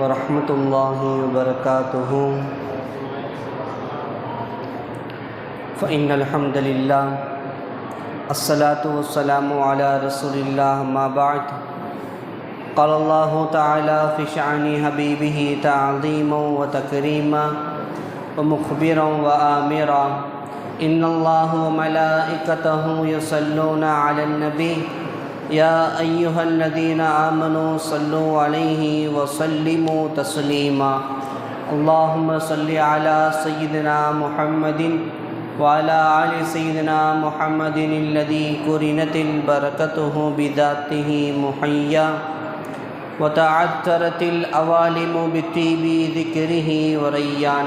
ورحمة الله وبركاته فإن الحمد لله الصلاة والسلام على رسول الله ما بعد. قال الله تعالى في شأن حبيبه تعظيما وتكريما ومخبرا وآمرا. إن الله وملائكته يصلون على النبي يا أيها الذين آمنوا صلوا عليه وسلموا تسليما. اللهم صل على سيدنا محمد وعلى آل سيدنا محمد الذي قرنت بركته بذاته محيا وتعثرت الأوالم بطيب ذكره وريان.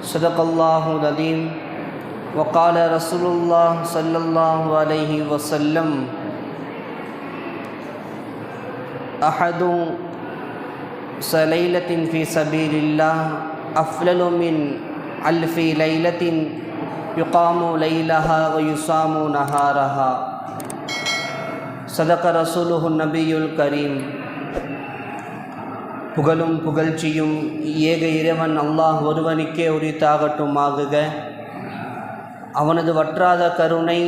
صدق الله العظيم. وقال رسول الله صلى الله عليه وسلم أحد سليلة في سبيل الله أفضل من ألف ليلة يقام ليلها ويصام نهارها صدق رسوله النبي الكريم புகழும் புகழ்ச்சியும் ஏக இறைவன் அல்லாஹ் ஒருவனுக்கே உரித்தாகட்டுமாகுக அவனது வற்றாத கருணை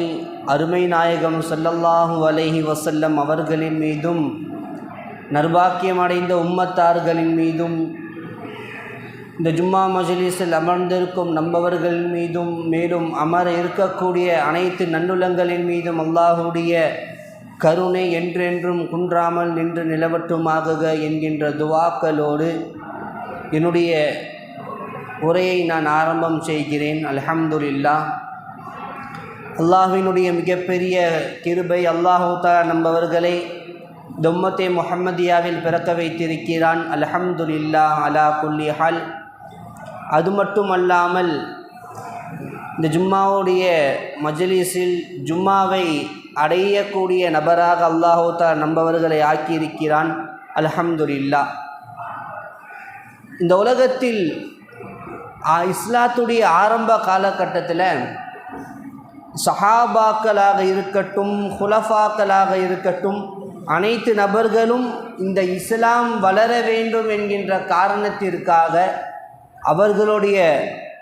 அருமை நாயகம் சொல்லல்லாஹு அலைஹி வசல்லம் அவர்களின் மீதும் நர்பாக்கியமடைந்த உம்மத்தார்களின் மீதும் இந்த ஜும்மா மஜிலிஸில் அமர்ந்திருக்கும் நம்பவர்கள் மீதும் மேலும் அமர இருக்கக்கூடிய அனைத்து நன்னுலங்களின் மீதும் அல்லாஹுடைய கருணை என்றென்றும் குன்றாமல் நின்று நிலவட்டுமாகுக என்கின்ற துவாக்களோடு என்னுடைய உரையை நான் ஆரம்பம் செய்கிறேன். அல்ஹம்துலில்லா அல்லாஹினுடைய மிகப்பெரிய கிருபை அல்லாஹூத்தா நம்பவர்களை தொம்மத்தே முஹம்மதியாவில் பிறக்க வைத்திருக்கிறான். அலஹம்துல்லா அலா குல்லி ஹால். அது மட்டும் அல்லாமல் இந்த ஜும்மாவுடைய மஜ்லிஸில் ஜும்மாவை அடையக்கூடிய நபராக அல்லாஹூத்தா நம்பவர்களை ஆக்கியிருக்கிறான். அல்ஹம்துலில்லா இந்த உலகத்தில் இஸ்லாத்துடைய ஆரம்ப காலகட்டத்தில் சஹாபாக்களாக இருக்கட்டும் ஹுலஃபாக்களாக இருக்கட்டும் அனைத்து நபர்களும் இந்த இஸ்லாம் வளர வேண்டும் என்கின்ற காரணத்திற்காக அவர்களுடைய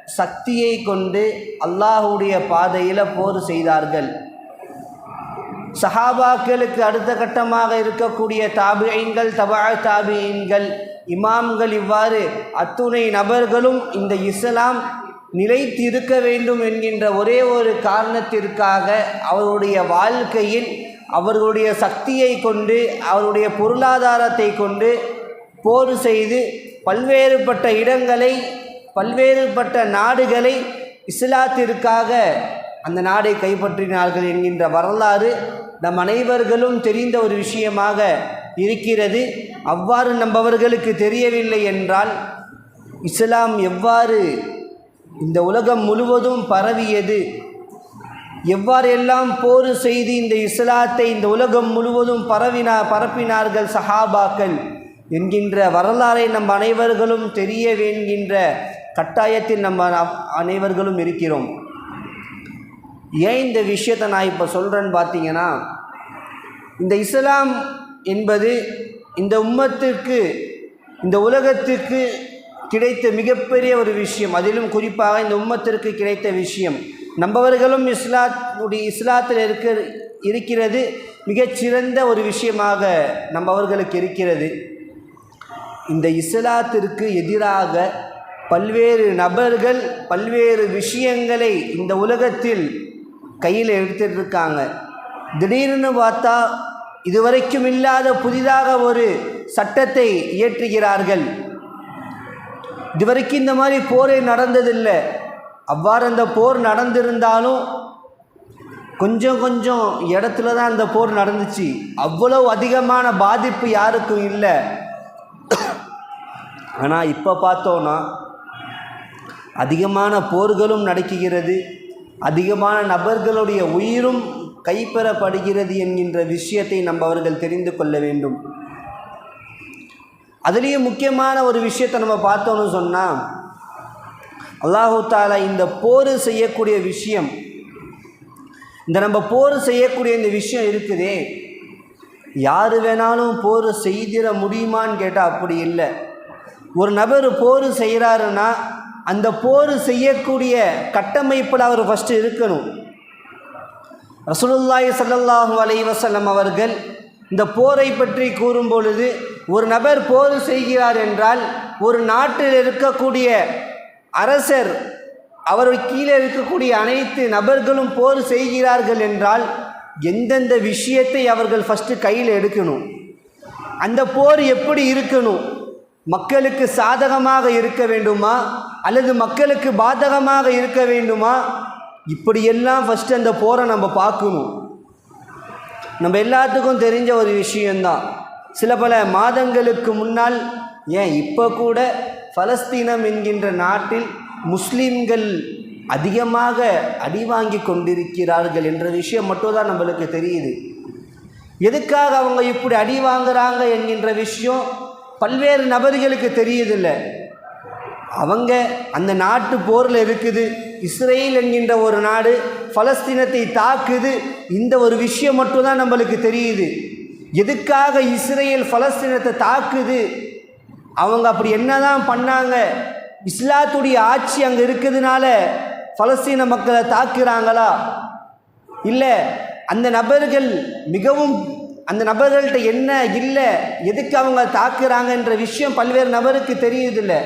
சக்தியை கொண்டு அல்லாஹுடைய பாதையில் போர் செய்தார்கள். சஹாபாக்களுக்கு அடுத்த கட்டமாக இருக்கக்கூடிய தாபியங்கள் தபா தாபியங்கள் இமாம்கள் இவ்வாறு அத்துணை நபர்களும் இந்த இஸ்லாம் நிலைத்திருக்க வேண்டும் என்கின்ற ஒரே ஒரு காரணத்திற்காக அவருடைய வாழ்க்கையில் அவர்களுடைய சக்தியை கொண்டு அவருடைய பொருளாதாரத்தை கொண்டு போர் செய்து பல்வேறுபட்ட இடங்களை பல்வேறுபட்ட நாடுகளை இஸ்லாத்திற்காக அந்த நாடை கைப்பற்றினார்கள் என்கின்ற வரலாறு நம் அனைவர்களும் தெரிந்த ஒரு விஷயமாக இருக்கிறது. அவ்வாறு நம்பவர்களுக்கு தெரியவில்லை என்றால் இஸ்லாம் எவ்வாறு இந்த உலகம் முழுவதும் பரவியது. எவ்வாறெல்லாம் போர் செய்து இந்த இஸ்லாத்தை இந்த உலகம் முழுவதும் பரவினா பரப்பினார்கள் சஹாபாக்கள் என்கின்ற வரலாறை நம் அனைவர்களும் தெரிய வேண்கின்ற கட்டாயத்தில் நம்ம அனைவர்களும் இருக்கிறோம். ஏன் இந்த விஷயத்தை நான் இப்போ சொல்கிறேன்னு பார்த்தீங்கன்னா இந்த இஸ்லாம் என்பது இந்த உம்மத்திற்கு இந்த உலகத்திற்கு கிடைத்த மிகப்பெரிய ஒரு விஷயம். அதிலும் குறிப்பாக இந்த உம்மத்திற்கு கிடைத்த விஷயம். நம்பவர்களும் இஸ்லாத்துடைய இஸ்லாத்தில் இருக்க இருக்கிறது மிகச்சிறந்த ஒரு விஷயமாக நம்பவர்களுக்கு இருக்கிறது. இந்த இஸ்லாத்திற்கு எதிராக பல்வேறு நபர்கள் பல்வேறு விஷயங்களை இந்த உலகத்தில் கையில் எடுத்துகிட்டு இருக்காங்க திடீர்னு பார்த்தா இதுவரைக்கும் இல்லாத புதிதாக ஒரு சட்டத்தை இயற்றுகிறார்கள். இதுவரைக்கும் இந்த மாதிரி போரே நடந்ததில்லை. அவ்வாறு அந்த போர் நடந்திருந்தாலும் கொஞ்சம் கொஞ்சம் இடத்துல தான் அந்த போர் நடந்துச்சு. அவ்வளவு அதிகமான பாதிப்பு யாருக்கும் இல்லை. ஆனால் இப்போ பார்த்தோன்னா அதிகமான போர்களும் நடக்குகிறது அதிகமான நபர்களுடைய உயிரும் கைப்பெறப்படுகிறது என்கின்ற விஷயத்தை நம்ம அவர்கள் தெரிந்து கொள்ள வேண்டும். அதுலேயும் முக்கியமான ஒரு விஷயத்தை நம்ம பார்த்தோன்னு சொன்னால் அல்லாஹு தாலா இந்த போர் செய்யக்கூடிய விஷயம் இந்த நம்ம போர் செய்யக்கூடிய இந்த விஷயம் இருக்குதே யார் வேணாலும் போர் செய்திட முடியுமான்னு கேட்டால் அப்படி இல்லை. ஒரு நபர் போர் செய்கிறாருன்னா அந்த போர் செய்யக்கூடிய கட்டமைப்பில் அவர் ஃபஸ்ட்டு இருக்கணும். ரசூலுல்லாய் சல்லாஹூ அலைவசல்லம் அவர்கள் இந்த போரை பற்றி கூறும் பொழுது ஒரு நபர் போர் செய்கிறார் என்றால் ஒரு நாட்டில் இருக்கக்கூடிய அரசர் அவர் கீழே இருக்கக்கூடிய அனைத்து நபர்களும் போர் செய்கிறார்கள் என்றால் எந்தெந்த விஷயத்தை அவர்கள் ஃபஸ்ட்டு கையில் எடுக்கணும்? அந்த போர் எப்படி இருக்கணும்? மக்களுக்கு சாதகமாக இருக்க வேண்டுமா? அல்லது மக்களுக்கு பாதகமாக இருக்க வேண்டுமா? இப்படியெல்லாம் ஃபஸ்ட்டு அந்த போரை நம்ம பார்க்கணும். நம்ம எல்லாத்துக்கும் தெரிஞ்ச ஒரு விஷயந்தான் சில பல மாதங்களுக்கு முன்னால் ஏன் இப்போ கூட பலஸ்தீனம் என்கின்ற நாட்டில் முஸ்லீம்கள் அதிகமாக அடி வாங்கி கொண்டிருக்கிறார்கள் என்ற விஷயம் மட்டும்தான் நம்மளுக்கு தெரியுது. எதுக்காக அவங்க இப்படி அடி வாங்குறாங்க என்கின்ற விஷயம் பல்வேறு நபர்களுக்கு தெரியுதில்லை. அவங்க அந்த நாட்டு போரில் இருக்குது. இஸ்ரேல் என்கின்ற ஒரு நாடு பலஸ்தீனத்தை தாக்குது. இந்த ஒரு விஷயம் மட்டும்தான் நம்மளுக்கு தெரியுது. எதுக்காக இஸ்ரேல் பலஸ்தீனத்தை தாக்குது? அவங்க அப்படி என்னதான் பண்ணாங்க? இஸ்லாத்துடைய ஆட்சி அங்கே இருக்கிறதுனால பலஸ்தீன மக்களை தாக்குறாங்களா? இல்லை அந்த நபர்கள் மிகவும் அந்த நபர்கள்ட்ட என்ன இல்லை? எதுக்கு அவங்க தாக்குறாங்கன்ற விஷயம் பல்வேறு நபருக்கு தெரியுதில்லை.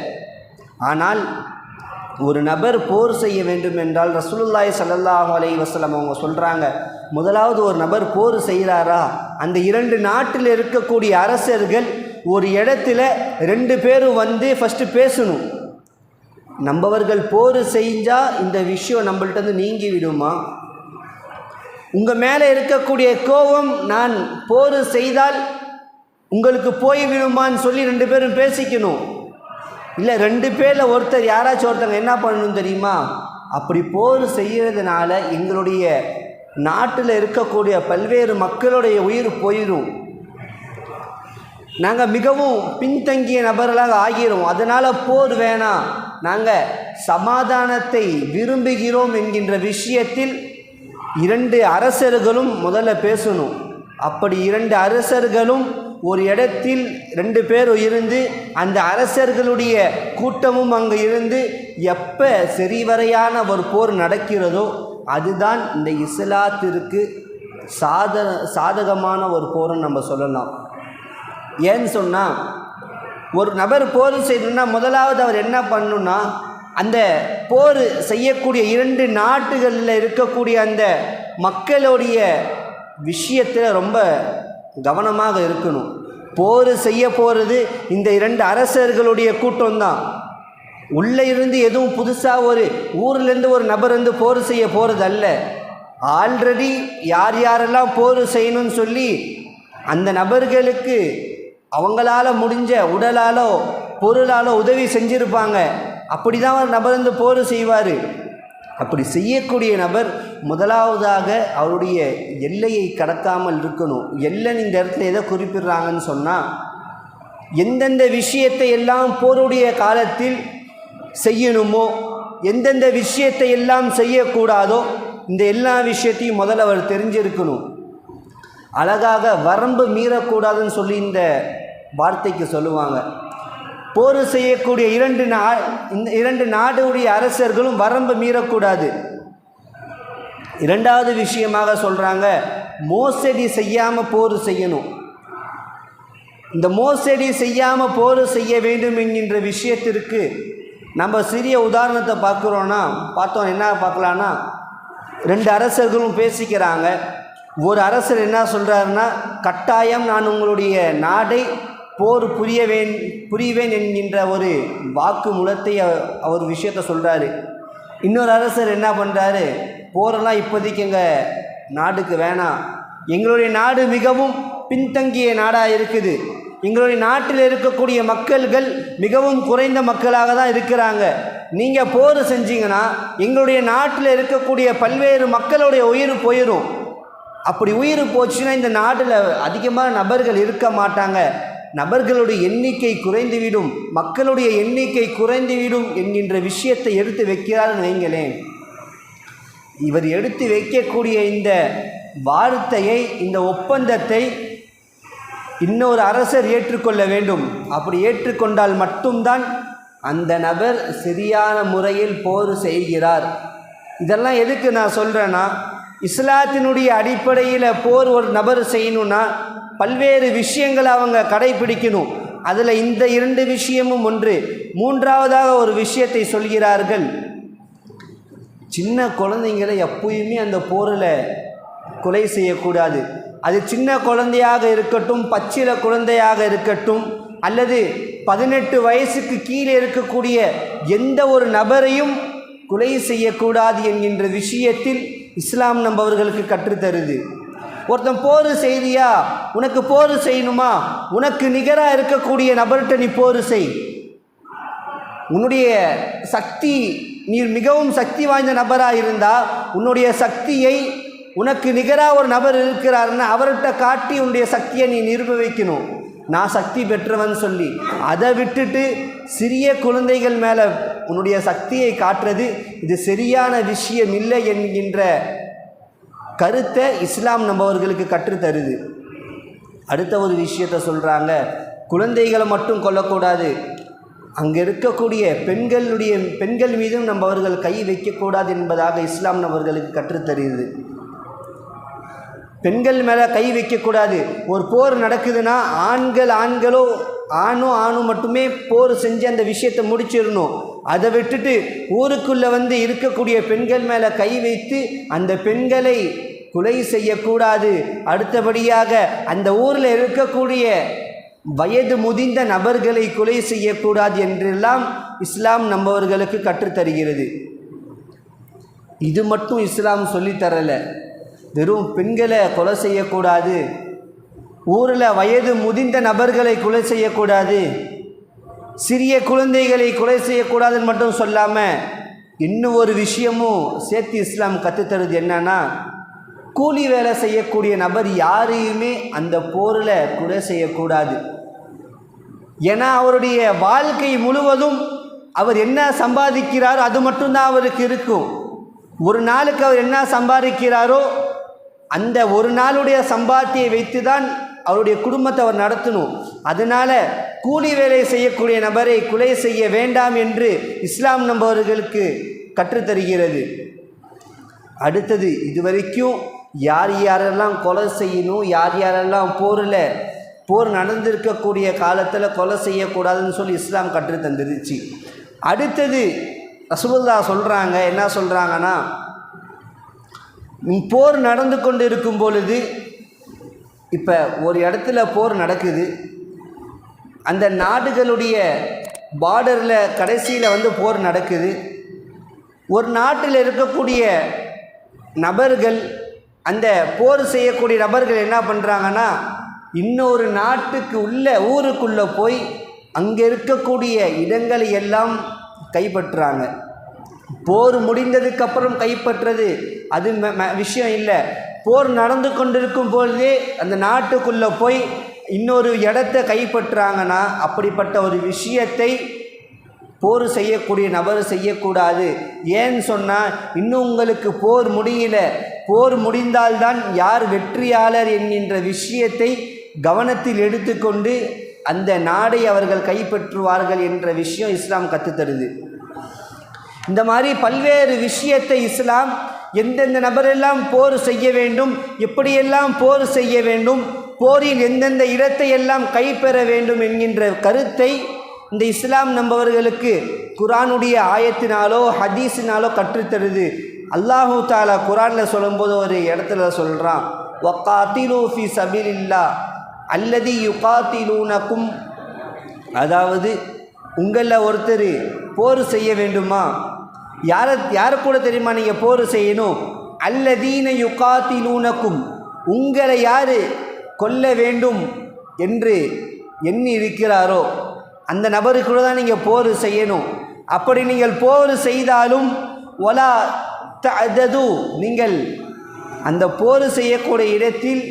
ஆனால் ஒரு நபர் போர் செய்ய வேண்டும் என்றால் ரசூலுல்லாய் சல்லாஹூ அலைஹி வசலம் அவங்க சொல்கிறாங்க முதலாவது ஒரு நபர் போர் செய்கிறாரா? அந்த இரண்டு நாட்டில் இருக்கக்கூடிய அரசர்கள் ஒரு இடத்துல ரெண்டு பேரும் வந்து ஃபஸ்ட்டு பேசணும். நம்மவர்கள் போர் செஞ்சால் இந்த விஷயம் நம்மள்கிட்ட இருந்து நீங்கி விடுமா? உங்கள் மேலே இருக்கக்கூடிய கோபம் நான் போர் செய்தால் உங்களுக்கு போய் விடுமான்னு சொல்லி ரெண்டு பேரும் பேசிக்கணும். இல்லை ரெண்டு பேரில் ஒருத்தர் யாராச்சும் ஒருத்தங்க என்ன பண்ணணும் தெரியுமா? அப்படி போர் செய்கிறதுனால எங்களுடைய நாட்டில் இருக்கக்கூடிய பல்வேறு மக்களுடைய உயிர் போயிடும் நாங்கள் மிகவும் பின்தங்கிய நபர்களாக ஆகிறோம் அதனால் போர் வேணாம். நாங்கள் சமாதானத்தை விரும்புகிறோம் என்கின்ற விஷயத்தில் இரண்டு அரசர்களும் முதல்ல பேசணும். அப்படி இரண்டு அரசர்களும் ஒரு இடத்தில் ரெண்டு பேர் இருந்து அந்த அரசர்களுடைய கூட்டமும் அங்கே இருந்து எப்போ சரிவரையான ஒரு போர் நடக்கிறதோ அதுதான் இந்த இஸ்லாத்திற்கு சாத சாதகமான ஒரு போர்னு நம்ம சொல்லலாம். ஏன்னு சொன்னால் ஒரு நபர் போர் செய்யணும்னா முதலாவது அவர் என்ன பண்ணணும்னா அந்த போர் செய்யக்கூடிய இரண்டு நாட்டுகளில் இருக்கக்கூடிய அந்த மக்களுடைய விஷயத்தில் ரொம்ப கவனமாக இருக்கணும். போர் செய்ய போகிறது இந்த இரண்டு அரசர்களுடைய கூட்டம்தான். உள்ளே இருந்து எதுவும் புதுசாக ஒரு ஊர்லேருந்து ஒரு நபர் வந்து போர் செய்ய போகிறது அல்ல. ஆல்ரெடி யார் யாரெல்லாம் போர் செய்யணும்னு சொல்லி அந்த நபர்களுக்கு அவங்களால முடிஞ்ச உடலாலோ பொருளாலோ உதவி செஞ்சுருப்பாங்க. அப்படி தான் ஒரு நபர் வந்து போர் செய்வார். அப்படி செய்யக்கூடிய நபர் முதலாவதாக அவருடைய எல்லையை கடக்காமல் இருக்கணும். எல்லைன்னு இந்த இடத்துல எதை குறிப்பிடுறாங்கன்னு சொன்னால் எந்தெந்த விஷயத்தை எல்லாம் போருடைய காலத்தில் செய்யணுமோ எந்தெந்த விஷயத்தை எல்லாம் செய்யக்கூடாதோ இந்த எல்லா விஷயத்தையும் முதல்ல அவர் தெரிஞ்சிருக்கணும். அழகாக வரம்பு மீறக்கூடாதுன்னு சொல்லி இந்த வார்த்தைக்கு சொல்லுவாங்க. போர் செய்யக்கூடிய இரண்டு நா இந்த இரண்டு நாடுடைய அரசர்களும் வரம்பு மீறக்கூடாது. இரண்டாவது விஷயமாக சொல்கிறாங்க மோசடி செய்யாமல் போர் செய்யணும். இந்த மோசடி செய்யாமல் போர் செய்ய வேண்டும் என்கின்ற விஷயத்திற்கு நம்ம சிறிய உதாரணத்தை பார்க்குறோன்னா பார்த்தோம் என்ன பார்க்கலான்னா ரெண்டு அரசர்களும் பேசிக்கிறாங்க. ஒரு அரசர் என்ன சொல்கிறாருன்னா கட்டாயம் நான் உங்களுடைய நாடை போர் புரியவேன் புரிவேன் என்கின்ற ஒரு வாக்கு மூலத்தை அவர் விஷயத்த சொல்கிறாரு இன்னொரு அரசர் என்ன பண்ணுறாரு போரெல்லாம் இப்போதைக்கு எங்கள் நாட்டுக்கு வேணாம். எங்களுடைய நாடு மிகவும் பின்தங்கிய நாடாக இருக்குது. எங்களுடைய நாட்டில் இருக்கக்கூடிய மக்கள்கள் மிகவும் குறைந்த மக்களாக தான் இருக்கிறாங்க. நீங்கள் போர் செஞ்சீங்கன்னா எங்களுடைய நாட்டில் இருக்கக்கூடிய பல்வேறு மக்களுடைய உயிர் போயிடும் அப்படி உயிர் போச்சுன்னா இந்த நாட்டில் அதிகமான நபர்கள் இருக்க மாட்டாங்க. நபர்களுடைய எண்ணிக்கை குறைந்துவிடும் மக்களுடைய எண்ணிக்கை குறைந்துவிடும் என்கின்ற விஷயத்தை எடுத்து வைக்கிறார்னு வைங்களேன். இவர் எடுத்து வைக்கக்கூடிய இந்த வார்த்தையை இந்த ஒப்பந்தத்தை இன்னொரு அரசர் ஏற்றுக்கொள்ள வேண்டும். அப்படி ஏற்றுக்கொண்டால் மட்டும்தான் அந்த நபர் சரியான முறையில் போர் செய்கிறார். இதெல்லாம் எதுக்கு நான் சொல்கிறேன்னா இஸ்லாத்தினுடைய அடிப்படையில் போர் ஒரு நபர் செய்யணும்னா பல்வேறு விஷயங்களை அவங்க கடைபிடிக்கணும். அதில் இந்த இரண்டு விஷயமும் ஒன்று. மூன்றாவதாக ஒரு விஷயத்தை சொல்கிறார்கள். சின்ன குழந்தைங்களை எப்பயுமே அந்த போரில் கொலை செய்யக்கூடாது. அது சின்ன குழந்தையாக இருக்கட்டும் பச்சில குழந்தையாக இருக்கட்டும் அல்லது பதினெட்டு வயசுக்கு கீழே இருக்கக்கூடிய எந்த ஒரு நபரையும் கொலை செய்யக்கூடாது என்கின்ற விஷயத்தில் இஸ்லாம் நம்பவர்களுக்கு கற்றுத்தருது. ஒருத்தன் போர் செய்தியா? உனக்கு போர் செய்யணுமா? உனக்கு நிகராக இருக்கக்கூடிய நபர்கிட்ட நீ போர் செய். உன்னுடைய சக்தி நீ மிகவும் சக்தி வாய்ந்த நபராக இருந்தால் உன்னுடைய சக்தியை உனக்கு நிகராக ஒரு நபர் இருக்கிறாருன்னா அவர்கிட்ட காட்டி உன்னுடைய சக்தியை நீ நிரூபிக்கணும். நான் சக்தி பெற்றவன் சொல்லி அதை விட்டுட்டு சிறிய குழந்தைகள் மேலே உன்னுடைய சக்தியை காட்டுறது இது சரியான விஷயம் இல்லை என்கின்ற கருத்தை இஸ்லாம் நம்பவர்களுக்கு கற்றுத்தருது அடுத்த ஒரு விஷயத்தை சொல்கிறாங்க குழந்தைகளை மட்டும் கொல்லக்கூடாது. அங்கே இருக்கக்கூடிய பெண்களுடைய பெண்கள் மீதும் நம்ம அவர்கள் கை வைக்கக்கூடாது என்பதாக இஸ்லாம் நபர்களுக்கு கற்றுத்தருகிறது பெண்கள் மேலே கை வைக்கக்கூடாது. ஒரு போர் நடக்குதுன்னா ஆண்கள் ஆண்களோ ஆணும் ஆணும் மட்டுமே போர் செஞ்சு அந்த விஷயத்தை முடிச்சிடணும். அதை விட்டுட்டு ஊருக்குள்ளே வந்து இருக்கக்கூடிய பெண்கள் மேலே கை வைத்து அந்த பெண்களை கொலை செய்யக்கூடாது. அடுத்தபடியாக அந்த ஊரில் இருக்கக்கூடிய வயது முதிர்ந்த நபர்களை கொலை செய்யக்கூடாது என்றெல்லாம் இஸ்லாம் நம்பவர்களுக்கு கற்றுத்தருகிறது. இது மட்டும் இஸ்லாம் சொல்லித்தரலை. வெறும் பெண்களை கொலை செய்யக்கூடாது. ஊரில் வயது முதிர்ந்த நபர்களை கொலை செய்யக்கூடாது. சிறிய குழந்தைகளை கொலை செய்யக்கூடாதுன்னு மட்டும் சொல்லாமல் இன்னும் ஒரு விஷயமும் சேர்த்து இஸ்லாம் கற்றுத்தருது என்னன்னா கூலி வேலை செய்யக்கூடிய நபர் யாரையுமே அந்த போரில் கொலை செய்யக்கூடாது. ஏன்னா அவருடைய வாழ்க்கை முழுவதும் அவர் என்ன சம்பாதிக்கிறாரோ அது மட்டும்தான் அவருக்கு இருக்கும். ஒரு நாளுக்கு அவர் என்ன சம்பாதிக்கிறாரோ அந்த ஒரு நாளுடைய சம்பாத்தியை வைத்து தான் அவருடைய குடும்பத்தை அவர் நடத்தணும். அதனால் கூலி வேலை செய்யக்கூடிய நபரை கொலை செய்ய வேண்டாம் என்று இஸ்லாம் நம்பவர்களுக்கு கற்றுத்தருகிறது. அடுத்தது இதுவரைக்கும் யார் யாரெல்லாம் கொலை செய்யணும் யார் யாரெல்லாம் போரில் போர் நடந்திருக்கக்கூடிய காலத்தில் கொலை செய்யக்கூடாதுன்னு சொல்லி இஸ்லாம் கற்று தந்துருச்சு. அடுத்தது ரசூலுல்லா சொல்கிறாங்க என்ன சொல்கிறாங்கன்னா போர் நடந்து கொண்டு இருக்கும் பொழுது இப்போ ஒரு இடத்துல போர் நடக்குது. அந்த நாடுகளுடைய பார்டரில் கடைசியில் வந்து போர் நடக்குது. ஒரு நாட்டில் இருக்கக்கூடிய நபர்கள் அந்த போர் செய்யக்கூடிய நபர்கள் என்ன பண்ணுறாங்கன்னா இன்னொரு நாட்டுக்கு உள்ள ஊருக்குள்ளே போய் அங்கே இருக்கக்கூடிய இடங்களை எல்லாம் கைப்பற்றுறாங்க போர் முடிந்ததுக்கப்புறம் கைப்பற்றது அது ம- ம- விஷயம் இல்லை. போர் நடந்து கொண்டிருக்கும் பொழுதே அந்த நாட்டுக்குள்ளே போய் இன்னொரு இடத்த கைப்பற்றுறாங்கன்னா அப்படிப்பட்ட ஒரு விஷயத்தை போர் செய்யக்கூடிய நபர் செய்யக்கூடாது. ஏன்னு சொன்னால் இன்னும் உங்களுக்கு போர் முடியல. போர் முடிந்தால்தான் யார் வெற்றியாளர் என்கின்ற விஷயத்தை கவனத்தில் எடுத்துக்கொண்டு அந்த நாடை அவர்கள் கைப்பற்றுவார்கள் என்ற விஷயம் இஸ்லாம் கற்றுத்தருது இந்த மாதிரி பல்வேறு விஷயத்தை இஸ்லாம் எந்தெந்த நபரெல்லாம் போர் செய்ய வேண்டும் எப்படியெல்லாம் போர் செய்ய வேண்டும் போரில் எந்தெந்த இடத்தை எல்லாம் கைப்பெற வேண்டும் என்கின்ற கருத்தை இந்த இஸ்லாம் நம்பவர்களுக்கு குரானுடைய ஆயத்தினாலோ ஹதீஸினாலோ கற்றுத்தருது. அல்லாஹு தாலா குரானில் சொல்லும்போது ஒரு இடத்துல சொல்கிறான் வக்காத்திலூ ஃபி சபிலில்லா அல்லதி யுகாத்திலூனக்கும். அதாவது உங்களில் ஒருத்தர் போர் செய்ய வேண்டுமா? யாரை யாரை கூட தெரியுமா நீங்கள் போர் செய்யணும்? அல்லதீன யுகாத்திலூனக்கும் உங்களை யார் கொல்ல வேண்டும்? என்று எண்ணி இருக்கிறாரோ? அந்த நபருக்கு கூட தான் நீங்கள் போர் செய்யணும். அப்படி நீங்கள் போர் செய்தாலும் ஒலா தது நீங்கள் அந்த போர் செய்யக்கூடிய இடத்தில்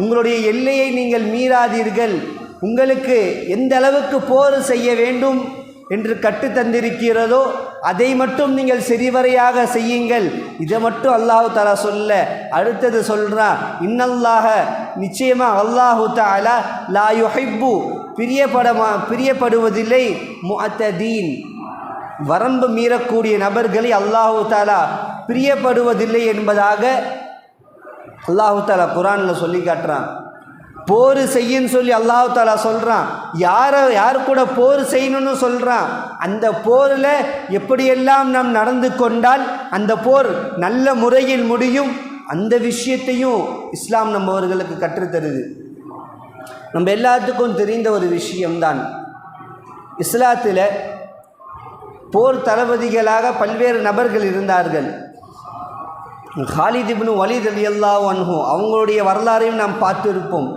உங்களுடைய எல்லையை நீங்கள் மீறாதீர்கள். உங்களுக்கு எந்த அளவுக்கு போர் செய்ய வேண்டும் என்று கற்றுத்தந்திருக்கிறதோ அதை மட்டும் நீங்கள் சரிவரையாக செய்யுங்கள். இதை மட்டும் அல்லாஹு தாலா சொல்ல. அடுத்தது சொல்கிறான் இன்னல்லாக நிச்சயமாக அல்லாஹு தாலா லா ஹைப்பு பிரியப்படமா பிரியப்படுவதில்லை. முஅத்ததீன் வரம்பு மீறக்கூடிய நபர்களை அல்லாஹு தாலா பிரியப்படுவதில்லை என்பதாக அல்லாஹு தாலா குரானில் சொல்லி காட்டுறான். போர் செய்யுன்னு சொல்லி அல்லாஹு தாலா சொல்கிறான் யாரை யார் கூட போர் செய்யணும்னு சொல்கிறான் அந்த போரில் எப்படியெல்லாம் நாம் நடந்து கொண்டால் அந்த போர் நல்ல முறையில் முடியும்? அந்த விஷயத்தையும் இஸ்லாம் நம்மவர்களுக்கு கற்றுத்தருது நம்ம எல்லாத்துக்கும் தெரிந்த ஒரு விஷயம்தான். இஸ்லாத்தில் போர் தளபதிகளாக பல்வேறு நபர்கள் இருந்தார்கள். ஹாலித் இப்னு வலித் அலி அன்ஹு அவங்களுடைய வரலாறையும் நாம் பார்த்திருப்போம்.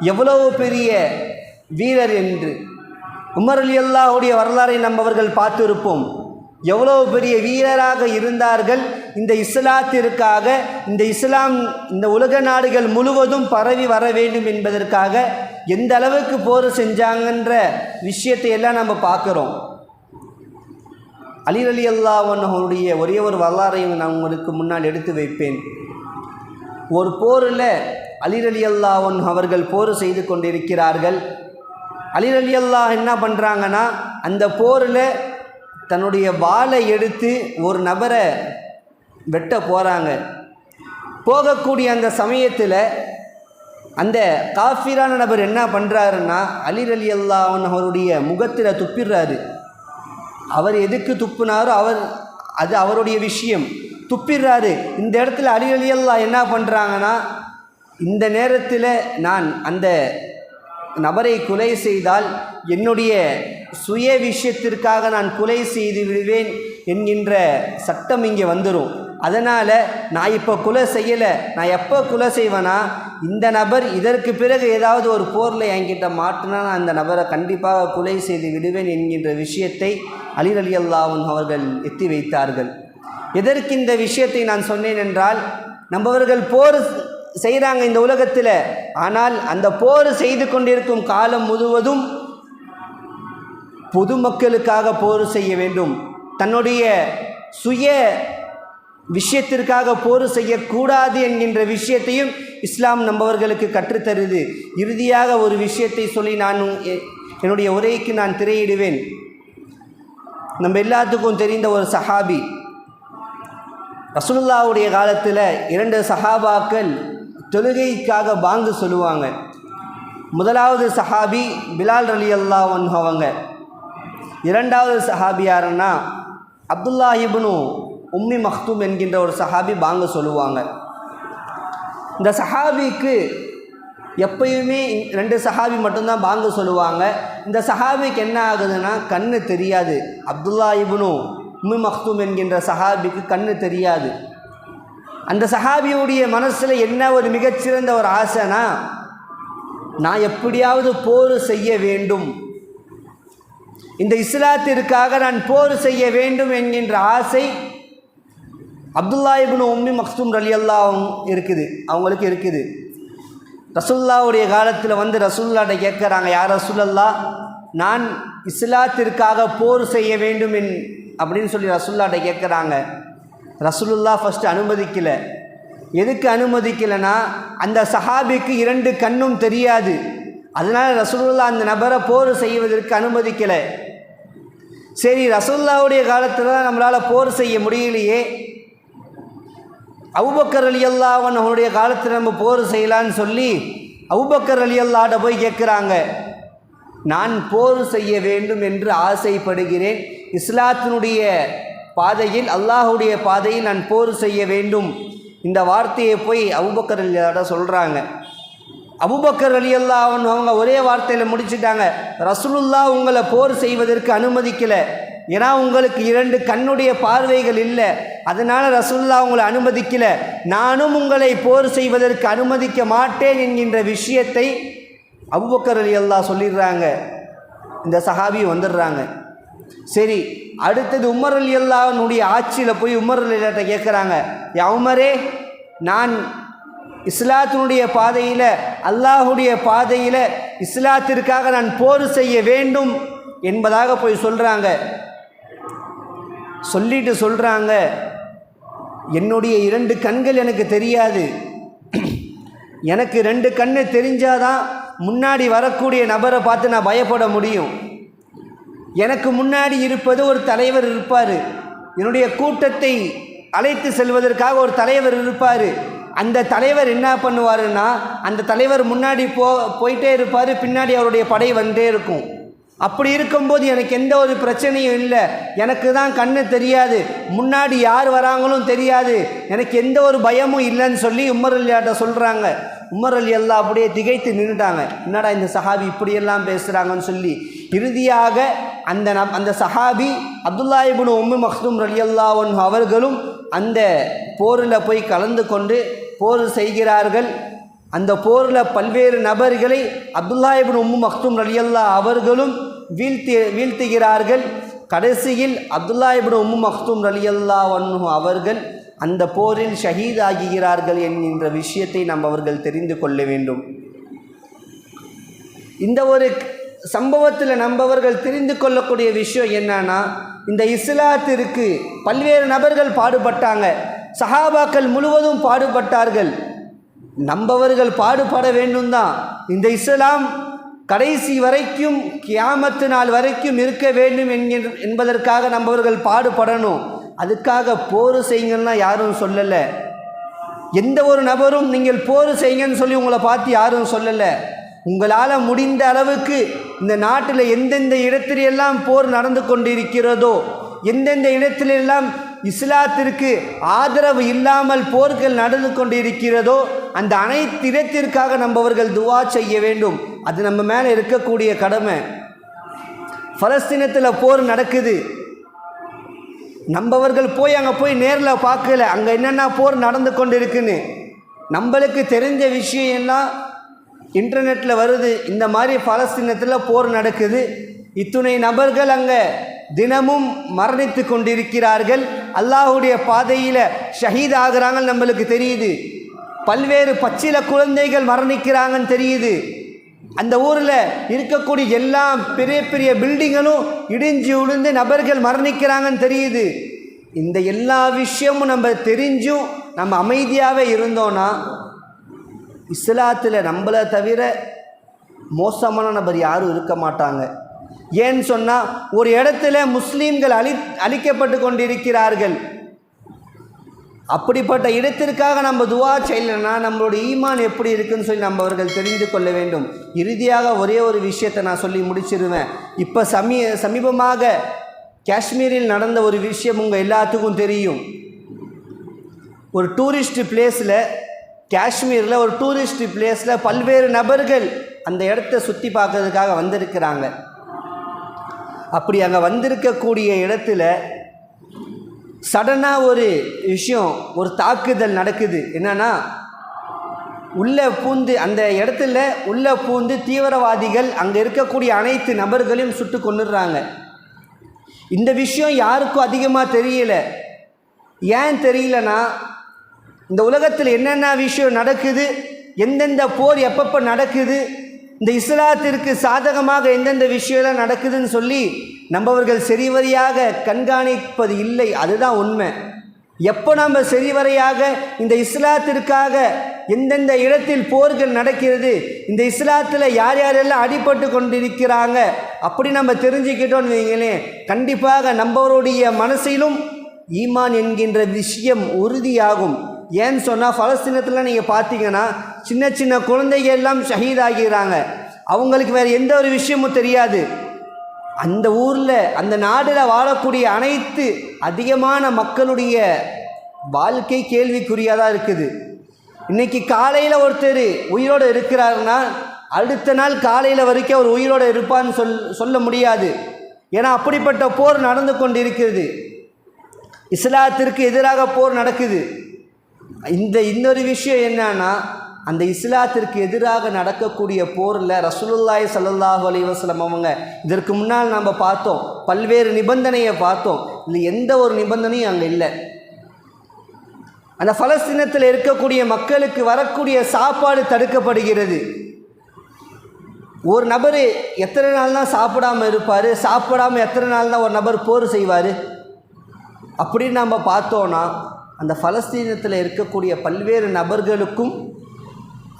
எவ்வளவு பெரிய வீரர் என்று. உமர் அலி அல்லாஹுடைய வரலாறை நம்ம அவர்கள் பார்த்திருப்போம். எவ்வளவு பெரிய வீரராக இருந்தார்கள். இந்த இஸ்லாத்திற்காக இந்த இஸ்லாம் இந்த உலக நாடுகள் முழுவதும் பரவி வர வேண்டும் என்பதற்காக எந்த அளவுக்கு போர் செஞ்சாங்கன்ற விஷயத்தை எல்லாம் நம்ம பார்க்குறோம். அலி அலி அல்லாவனுடைய ஒரே ஒரு வரலாறையும் நான் உங்களுக்கு முன்னால் எடுத்து வைப்பேன். ஒரு போரில் அலிரலி அல்லாவன் அவர்கள் போர் செய்து கொண்டிருக்கிறார்கள். அலிரலி அலி அல்லாஹ் என்ன பண்ணுறாங்கன்னா அந்த போரில் தன்னுடைய வாளை எடுத்து ஒரு நபரை வெட்ட போகிறாங்க போகக்கூடிய அந்த சமயத்தில் அந்த காஃபிரான நபர் என்ன பண்ணுறாருன்னா அலி அலி அல்லாஹன் அவருடைய முகத்தில் துப்பிடுறாரு. அவர் எதுக்கு துப்புனாரோ அவர் அது அவருடைய விஷயம். துப்பிடுறாரு. இந்த இடத்துல அலி அலி அல்லாஹ் என்ன பண்ணுறாங்கன்னா இந்த நேரத்தில் நான் அந்த நபரை கொலை செய்தால் என்னுடைய சுய விஷயத்திற்காக நான் கொலை செய்து விடுவேன் என்கின்ற சட்டம் இங்கே வந்துடும் அதனால் நான் இப்போ கொலை செய்யலை. நான் எப்போ கொலை செய்வேனா? இந்த நபர் இதற்கு பிறகு ஏதாவது ஒரு போரில் என்கிட்ட மாட்டினா நான் அந்த நபரை கண்டிப்பாக கொலை செய்து விடுவேன் என்கின்ற விஷயத்தை அலி அலி அல்லாவும் அவர்கள் எத்தி வைத்தார்கள். எதற்கு இந்த விஷயத்தை நான் சொன்னேன் என்றால் நம்மவர்கள் போர் செய்கிறாங்க இந்த உலகத்தில். ஆனால் அந்த போர் செய்து கொண்டிருக்கும் காலம் முழுவதும் பொதுமக்களுக்காக போர் செய்ய வேண்டும். தன்னுடைய சுய விஷயத்திற்காக போர் செய்யக்கூடாது என்கின்ற விஷயத்தையும் இஸ்லாம் நம்பவர்களுக்கு கற்றுத்தருது. இறுதியாக ஒரு விஷயத்தை சொல்லி நான் எ- என்னுடைய உரைக்கு நான் திரையிடுவேன். நம்ம எல்லாத்துக்கும் தெரிந்த ஒரு சஹாபி. ரசுல்லாவுடைய காலத்தில் இரண்டு சஹாபாக்கள் தொழுகைக்காக பாங்கு சொல்லுவாங்க. முதலாவது சஹாபி பிலால் அலி அல்லாஹ் அவங்க. இரண்டாவது சஹாபி யாருன்னா அப்துல்லா உம்மி மக்தூம் என்கின்ற ஒரு சஹாபி பாங்க சொல்லுவாங்க. இந்த சஹாபிக்கு எப்பயுமே ரெண்டு சஹாபி மட்டும்தான் பாங்கு சொல்லுவாங்க. இந்த சஹாபிக்கு என்ன ஆகுதுன்னா கண்ணு தெரியாது. அப்துல்லா இப்னு உம்மி மஹ்தூம் என்கின்ற சஹாபிக்கு கண்ணு தெரியாது. அந்த சஹாபியுடைய மனசில் என்ன ஒரு மிகச்சிறந்த ஒரு ஆசைனா நான் எப்படியாவது போர் செய்ய வேண்டும். இந்த இஸ்லாத்திற்காக நான் போர் செய்ய வேண்டும் என்கின்ற ஆசை அப்துல்லா இப்னு உம்மி மக்தூம் ரலி இருக்குது அவங்களுக்கு இருக்குது. ரசுல்லாவுடைய காலத்தில் வந்து ரசுல்லாட்ட கேட்குறாங்க யார் ரசூலல்லா நான் இஸ்லாத்திற்காக போர் செய்ய வேண்டும் என் அப்படின்னு சொல்லி ரசுல்லாட்ட கேட்குறாங்க. ரசூலுல்லா ஃபஸ்ட்டு அனுமதிக்கலை. எதுக்கு அனுமதிக்கலைன்னா அந்த சஹாபிக்கு இரண்டு கண்ணும் தெரியாது. அதனால் ரசூலுல்லா அந்த நபரை போர் செய்வதற்கு அனுமதிக்கலை. சரி ரசூல்லாவுடைய காலத்தில் தான் நம்மளால் போர் செய்ய முடியலையே. அவுபக்கர் அலி அல்லாவன் அவனுடைய காலத்தில் நம்ம போர் செய்யலான்னு சொல்லி அவுபக்கர் அலி அல்லாட்ட போய் கேட்குறாங்க நான் போர் செய்ய வேண்டும் என்று ஆசைப்படுகிறேன். இஸ்லாத்தினுடைய பாதையில் அல்லாஹுடைய பாதையில் நான் போர் செய்ய வேண்டும். இந்த வார்த்தையை போய் அபுபக்கர் அலியாட சொல்கிறாங்க அபுபக்கர் அலி அவன் அவங்க ஒரே வார்த்தையில் முடிச்சிட்டாங்க. ரசூலுல்லா உங்களை போர் செய்வதற்கு அனுமதிக்கலை. ஏன்னா உங்களுக்கு இரண்டு கண்ணுடைய பார்வைகள் இல்லை. அதனால் ரசுல்லா உங்களை அனுமதிக்கலை. நானும் உங்களை போர் செய்வதற்கு அனுமதிக்க மாட்டேன் என்கின்ற விஷயத்தை அபுபக்கர் அலி சொல்லிடுறாங்க. இந்த சஹாபி வந்துடுறாங்க. சரி அடுத்தது உமர் அலி அல்லாஹனுடைய ஆட்சியில் போய் உமர் அலி கேட்குறாங்க யா உமரே நான் இஸ்லாத்தினுடைய பாதையில் அல்லாஹுடைய பாதையில் இஸ்லாத்திற்காக நான் போர் செய்ய வேண்டும் என்பதாக போய் சொல்கிறாங்க சொல்லிட்டு சொல்கிறாங்க என்னுடைய இரண்டு கண்கள் எனக்கு தெரியாது. எனக்கு ரெண்டு கண்ணு தெரிஞ்சாதான் முன்னாடி வரக்கூடிய நபரை பார்த்து நான் பயப்பட முடியும். எனக்கு முன்னாடி இருப்பது ஒரு தலைவர் இருப்பார். என்னுடைய கூட்டத்தை அழைத்து செல்வதற்காக ஒரு தலைவர் இருப்பார். அந்த தலைவர் என்ன பண்ணுவாருன்னா அந்த தலைவர் முன்னாடி போ போயிட்டே இருப்பார் பின்னாடி அவருடைய படை வந்துட்டே இருக்கும். அப்படி இருக்கும்போது எனக்கு எந்த ஒரு பிரச்சனையும் இல்லை. எனக்கு தான் கண்ணு தெரியாது. முன்னாடி யார் வராங்களும் தெரியாது. எனக்கு எந்த ஒரு பயமும் இல்லைன்னு சொல்லி உமர் அலியாட்ட சொல்கிறாங்க உமர் அலி எல்லாம் அப்படியே திகைத்து நின்றுட்டாங்க என்னடா இந்த சஹாபி இப்படியெல்லாம் பேசுகிறாங்கன்னு சொல்லி. இறுதியாக அந்த நப் அந்த சஹாபி அப்துல்லா இப்னு உம்மு மக்தூம் ரலியல்லாவன் அவர்களும் அந்த போரில் போய் கலந்து கொண்டு போர் செய்கிறார்கள். அந்த போரில் பல்வேறு நபர்களை அப்துல்லா இப்னு உம்மு மக்தூம் ரலியல்லா அவர்களும் வீழ்த்தி வீழ்த்துகிறார்கள். கடைசியில் அப்துல்லா இப்னு உம்மு மக்தூம் ரலியல்லா வன்ஹு அவர்கள் அந்த போரில் ஷஹீதாகுகிறார்கள் என்கின்ற விஷயத்தை நாம் அவர்கள் தெரிந்து கொள்ள வேண்டும். இந்த ஒரு சம்பவத்தில் நம்பவர்கள் தெரிந்து கொள்ளக்கூடிய விஷயம் என்னன்னா இந்த இஸ்லாத்திற்கு பல்வேறு நபர்கள் பாடுபட்டாங்க. சஹாபாக்கள் முழுவதும் பாடுபட்டார்கள். நம்பவர்கள் பாடுபட வேண்டும் தான் இந்த இஸ்லாம் கடைசி வரைக்கும் கியாமத்து நாள் வரைக்கும் இருக்க வேண்டும் என்கின்ற என்பதற்காக நம்பவர்கள் பாடுபடணும். அதுக்காக போர் செய்யுங்கன்னா யாரும் சொல்லலை. எந்த ஒரு நபரும் நீங்கள் போர் செய்யுங்கன்னு சொல்லி உங்களை பார்த்து யாரும் சொல்லலை. உங்களால் முடிந்த அளவுக்கு இந்த நாட்டில் எந்தெந்த இடத்திலெல்லாம் போர் நடந்து கொண்டிருக்கிறதோ எந்தெந்த இடத்திலெல்லாம் இஸ்லாத்திற்கு ஆதரவு இல்லாமல் போர்கள் நடந்து கொண்டிருக்கிறதோ அந்த அனைத்து இடத்திற்காக நம்பவர்கள் துவா செய்ய வேண்டும். அது நம்ம மேலே இருக்கக்கூடிய கடமை. பலஸ்தீனத்தில் போர் நடக்குது. நம்பவர்கள் போய் அங்கே போய் நேரில் பார்க்கல. அங்கே என்னென்ன போர் நடந்து கொண்டு இருக்குன்னு நம்மளுக்கு தெரிஞ்ச விஷயம் எல்லாம் இன்டர்நெட்டில் வருது. இந்த மாதிரி பலஸ்தீனத்தில் போர் நடக்குது. இத்துணை நபர்கள் அங்கே தினமும் மரணித்து கொண்டிருக்கிறார்கள். அல்லாஹுடைய பாதையில் ஷஹீத் ஆகிறாங்க நம்மளுக்கு தெரியுது. பல்வேறு பச்சில குழந்தைகள் மரணிக்கிறாங்கன்னு தெரியுது. அந்த ஊரில் இருக்கக்கூடிய எல்லா பெரிய பெரிய பில்டிங்களும் இடிஞ்சு விழுந்து நபர்கள் மரணிக்கிறாங்கன்னு தெரியுது. இந்த எல்லா விஷயமும் நம்ம தெரிஞ்சும் நம்ம அமைதியாகவே இருந்தோன்னா இஸ்லாத்தில் நம்மளை தவிர மோசமான நபர் யாரும் இருக்க மாட்டாங்க. ஏன்னு சொன்னால் ஒரு இடத்துல முஸ்லீம்கள் அழி அழிக்கப்பட்டு கொண்டிருக்கிறார்கள். அப்படிப்பட்ட இடத்திற்காக நம்ம துவா செய்யலைன்னா நம்மளுடைய ஈமான் எப்படி இருக்குன்னு சொல்லி நம்ம அவர்கள் தெரிந்து கொள்ள வேண்டும். இறுதியாக ஒரே ஒரு விஷயத்தை நான் சொல்லி முடிச்சிருவேன். இப்போ சமீ சமீபமாக காஷ்மீரில் நடந்த ஒரு விஷயம் உங்கள் எல்லாத்துக்கும் தெரியும். ஒரு டூரிஸ்ட் பிளேஸில் காஷ்மீரில் ஒரு டூரிஸ்ட் பிளேஸில் பல்வேறு நபர்கள் அந்த இடத்த சுற்றி பார்க்கறதுக்காக வந்திருக்கிறாங்க. அப்படி அங்கே வந்திருக்கக்கூடிய இடத்துல சடனாக ஒரு விஷயம் ஒரு தாக்குதல் நடக்குது. என்னென்னா உள்ளே பூந்து அந்த இடத்துல உள்ளே பூந்து தீவிரவாதிகள் அங்கே இருக்கக்கூடிய அனைத்து நபர்களையும் சுட்டு கொண்டுடுறாங்க இந்த விஷயம் யாருக்கும் அதிகமாக தெரியல. ஏன் தெரியலன்னா இந்த உலகத்தில் என்னென்ன விஷயம் நடக்குது? எந்தெந்த போர் எப்பப்போ நடக்குது? இந்த இஸ்லாத்திற்கு சாதகமாக எந்தெந்த விஷயம்லாம் நடக்குதுன்னு சொல்லி நம்மவர்கள் சரிவரியாக கண்காணிப்பது இல்லை. அதுதான் உண்மை. எப்போ நம்ம சரிவரையாக இந்த இஸ்லாத்திற்காக எந்தெந்த இடத்தில் போர்கள் நடக்கிறது? இந்த இஸ்லாத்தில் யார் யாரெல்லாம் அடிபட்டு கொண்டிருக்கிறாங்க? அப்படி நம்ம தெரிஞ்சுக்கிட்டோம்னு வைங்களேன் கண்டிப்பாக நம்மவருடைய மனசிலும் ஈமான் என்கின்ற விஷயம் உறுதியாகும். ஏன்னு சொன்னால் பலஸ்தீனத்தில் நீங்கள் பார்த்தீங்கன்னா சின்ன சின்ன குழந்தைகள் எல்லாம் ஷஹீதாகிறாங்க அவங்களுக்கு வேறு எந்த ஒரு விஷயமும் தெரியாது. அந்த ஊரில் அந்த நாடில் வாழக்கூடிய அனைத்து அதிகமான மக்களுடைய வாழ்க்கை கேள்விக்குறியாக தான் இருக்குது. இன்றைக்கி காலையில் ஒருத்தர் உயிரோடு இருக்கிறாருன்னா அடுத்த நாள் காலையில் வரைக்கும் அவர் உயிரோடு இருப்பான்னு சொல் சொல்ல முடியாது. ஏன்னா அப்படிப்பட்ட போர் நடந்து கொண்டு இருக்கிறது இஸ்லாத்திற்கு எதிராக போர் நடக்குது. இந்த இன்னொரு விஷயம் என்னன்னா அந்த இஸ்லாத்திற்கு எதிராக நடக்கக்கூடிய போரில் ரசூலுல்லாய் சல்லாஹூ அலி வஸ்லம் அவங்க இதற்கு முன்னால் நம்ம பார்த்தோம் பல்வேறு நிபந்தனையை பார்த்தோம். இல்லை எந்த ஒரு நிபந்தனையும் அங்கே இல்லை. அந்த பலஸ்தீனத்தில் இருக்கக்கூடிய மக்களுக்கு வரக்கூடிய சாப்பாடு தடுக்கப்படுகிறது. ஒரு நபர் எத்தனை நாள் தான் சாப்பிடாமல் இருப்பார்? சாப்பிடாமல் எத்தனை நாள் தான் ஒரு நபர் போர் செய்வார்? அப்படின்னு நம்ம பார்த்தோன்னா அந்த பலஸ்தீனத்தில் இருக்கக்கூடிய பல்வேறு நபர்களுக்கும்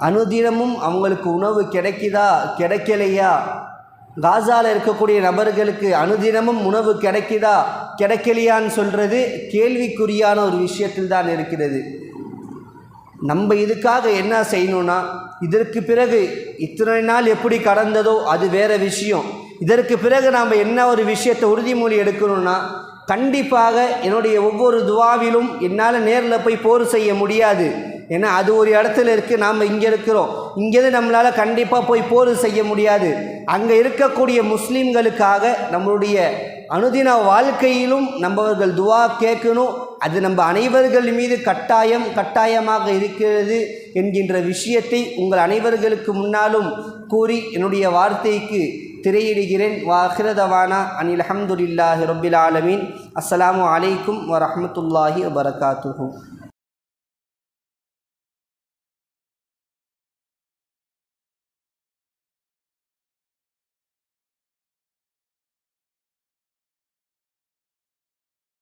அனுதினமும் அவங்களுக்கு உணவு கிடைக்குதா கிடைக்கலையா? காசாவில் இருக்கக்கூடிய நபர்களுக்கு அனுதினமும் உணவு கிடைக்குதா கிடைக்கலையான்னு சொல்கிறது கேள்விக்குறியான ஒரு விஷயத்தில் தான் இருக்கிறது. நம்ம இதுக்காக என்ன செய்யணும்னா இதற்கு பிறகு இத்தனை நாள் எப்படி கடந்ததோ அது வேறு விஷயம். இதற்கு பிறகு நாம் என்ன ஒரு விஷயத்தை உறுதிமொழி எடுக்கணும்னா கண்டிப்பாக என்னுடைய ஒவ்வொரு துவாவிலும் என்னால் நேரில் போய் போர் செய்ய முடியாது. ஏன்னா அது ஒரு இடத்துல இருக்குது நாம் இங்கே இருக்கிறோம். இங்கேருந்து நம்மளால் கண்டிப்பாக போய் போர் செய்ய முடியாது. அங்கே இருக்கக்கூடிய முஸ்லீம்களுக்காக நம்மளுடைய அனுதின வாழ்க்கையிலும் நம்மவர்கள் துவா கேட்கணும். அது நம்ம அனைவர்கள் மீது கட்டாயம் கட்டாயமாக இருக்கிறது என்கின்ற விஷயத்தை உங்கள் அனைவர்களுக்கு முன்னாலும் கூறி என்னுடைய வார்த்தைக்கு திரையிடுகிறேன். வாஹிரதவானா அனில் அஹமதுல்லாஹி ரொபில் ஆலமீன். அஸ்லாம் அலைக்கும் வரமத்துல்லாஹி வபரகாத்துஹூ